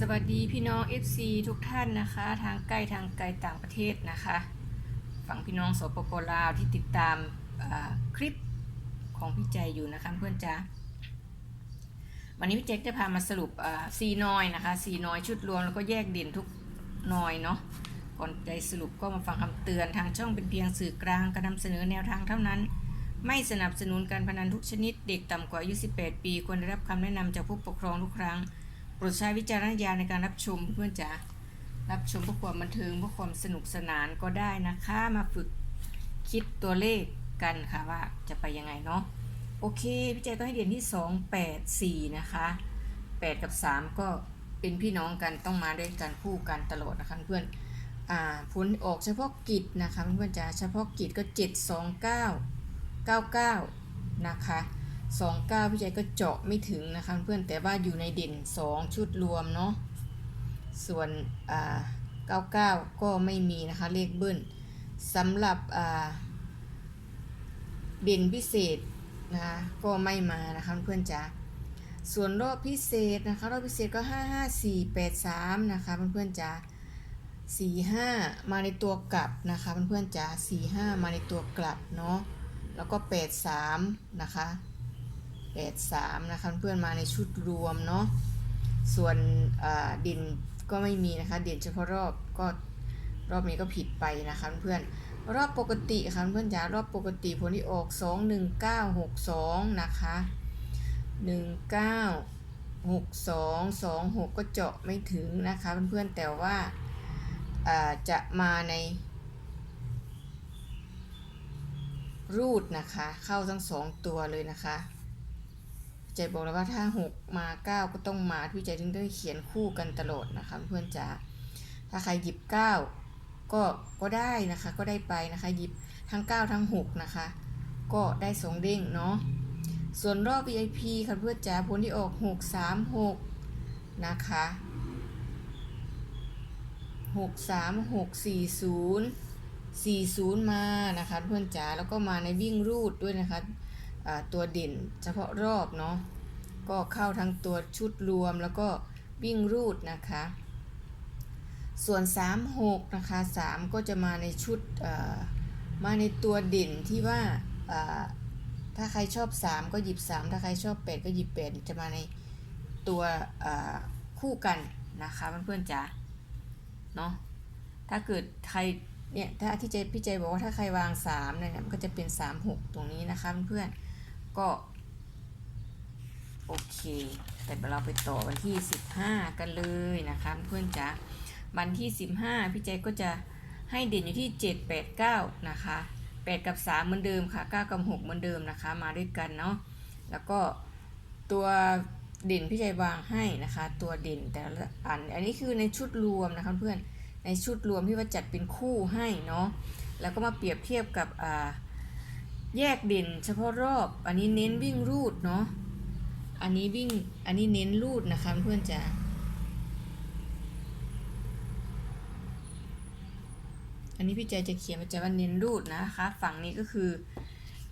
สวัสดีพี่น้อง FC ทุกท่านนะคะ ทางใกล้ทางไกลต่างประเทศนะคะ ฝั่งพี่น้องสปปลาวที่ติดตามคลิปของพี่ใจอยู่นะคะเพื่อนจ้าวันนี้พี่แจ็คจะพามาสรุปซีนอยนะคะซีนอยชุดรวมแล้วก็แยกเด่นทุกนอยเนาะก่อนใจสรุปก็มาฟังคำเตือนทางช่องเป็นเพียงสื่อกลางการนำเสนอแนวทางเท่านั้น ไม่สนับสนุนการพนันทุกชนิดเด็กต่ำกว่าอายุ18 ปีควรได้รับคำแนะนำจากผู้ปกครองทุกครั้ง รดใช้วิจารณญาณในการรับชมเพื่อนจ๋ารับชมเพื่อความบันเทิงเพื่อความสนุกสนานก็ได้นะคะมาฝึกคิดตัวเลขกันค่ะว่าจะไปยังไงเนาะโอเคพี่แจก็ให้เด่นที่ 2 8 4 นะคะ 8 กับ 3 ก็เป็นพี่น้องกันต้องมาด้วยกันคู่กันตลอดนะคะเพื่อนอ่าผลออกเฉพาะกิจนะคะเพื่อนๆจ๋าเฉพาะกิจก็ 7 2 9 99 นะคะ 29 พี่ใจก็เจาะไม่ถึงนะคะเพื่อนแต่ว่าอยู่ในเด่น 2 ชุดรวมเนาะส่วนอ่า99 ก็ไม่มีนะคะเลขเบิ้ลสำหรับอ่าเด่นพิเศษนะคะก็ไม่มานะคะเพื่อนจ๋าส่วนรอบพิเศษนะคะรอบพิเศษก็ 5 5 4 8 3 นะคะเพื่อนๆจ๋า45 มาในตัวกลับนะคะเพื่อนๆจ๋า45 มาในตัวกลับเนาะแล้วก็ 83 นะคะ 83นะคะเพื่อนมาในชุดรวมเนาะส่วนด่นก็ไม่มีนะคะเด่นเฉพาะรอบก็รอบนี้ก็ผิดไปนะคะเพื่อนรอบปกติค่ะเพื่อนจ๋ารอบปกติผลที่ออก 21962 นะคะ 196226 ก็เจาะไม่ถึงนะคะเพื่อนๆแต่ว่าจะมาในรูดนะคะ เข้าทั้งสองตัวเลยนะคะ ใจบอกแล้วว่าถ้า 6 มา 9 ก็ต้องมาพี่ใจถึงได้เขียนคู่กันตลอดนะคะเพื่อนจ๋าถ้าใครหยิบ 9 ก็ก็ได้นะคะก็ได้ไปนะคะหยิบทั้ง 9 ทั้ง 6 นะคะ ก็ได้สองเด้งเนาะส่วนรอบ VIP ค่ะเพื่อนจ๋าผลที่ออก 6 3 6 นะคะ6 3 6 4 0 40มานะคะเพื่อนจ๋าแล้วก็มาในวิ่งรูดด้วยนะคะ ตัวเด่นเฉพาะรอบเนาะก็เข้าทั้งตัวชุดรวมแล้วก็วิ่งรูดนะคะ ส่วน 36 นะคะ 3 ก็จะมาในชุดมาในตัวเด่นที่ว่าถ้าใครชอบ 3 ก็หยิบ 3 ถ้าใครชอบ 8 ก็หยิบ 8 จะมาในตัวคู่กันนะคะเพื่อนๆจ๋าเนาะถ้าเกิดใครเนี่ยถ้าที่เจพี่เจบอกว่าถ้าใครวาง3เนี่ยมันก็จะเป็น 3 6 ตรงนี้นะคะเพื่อนๆ ก็ โอเค แต่เราไปต่อวันที่ 15 กันเลยนะคะเพื่อนจ๋าวันที่ 15 พี่เจก็จะให้เด่นอยู่ที่ 7 8 9 นะคะ 8 กับ 3 เหมือนเดิมค่ะ 9 กับ 6 เหมือนเดิมนะคะ มาด้วยกันเนาะแล้วก็ตัวเด่นพี่ใจวางให้นะคะ ตัวเด่นแต่ละอันอันนี้คือในชุดรวมนะคะเพื่อนในชุดรวมที่ว่าจัดเป็นคู่ให้เนาะแล้วก็มาเปรียบเทียบกับ แยกเด่นเฉพาะรอบ อันนี้เน้นวิ่งรูดเนาะ อันนี้วิ่ง อันนี้เน้นรูดนะคะเพื่อนจ๋า อันนี้พี่ใจจะเขียนมาจะว่าเน้นรูดนะคะ ฝั่งนี้ก็คือ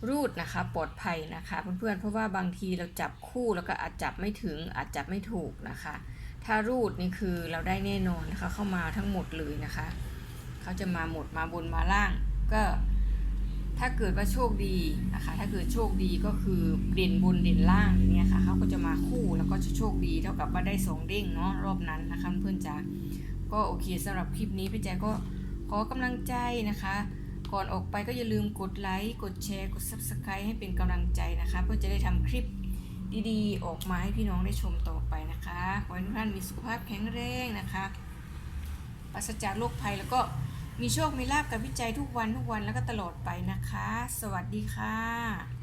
รูดนะคะปลอดภัยนะคะเพื่อนๆเพราะว่าบางทีเราจับคู่แล้วก็อาจจับไม่ถึงอาจจับไม่ถูกนะคะ ถ้ารูดนี่คือเราได้แน่นอนนะคะเข้ามาทั้งหมดเลยนะคะ เขาจะมาหมดมาบนมาล่างก็ ถ้าเกิดว่าโชคดีนะคะถ้าเกิดโชคดีก็คือเด่นบนเด่นล่างอย่างเงี้ยค่ะเขาก็จะมาคู่แล้วก็จะโชคดีเท่ากับว่าได้สองเด้งเนาะรอบนั้นนะคะเพื่อนจ๋าก็โอเคสำหรับคลิปนี้พี่แจ๊ก็ขอกำลังใจนะคะ ก่อนออกไปก็อย่าลืมกดไลค์กดแชร์กด subscribe ให้เป็นกำลังใจนะคะ เพื่อจะได้ทำคลิปดีๆ ออกมาให้พี่น้องได้ชมต่อไปนะคะขอให้ทุกท่านมีสุขภาพแข็งแรงนะคะปราศจากโรคภัยแล้วก็ มีโชค มีลาบกับวิจัยทุกวันทุกวันแล้วก็ตลอดไปนะคะ สวัสดีค่ะ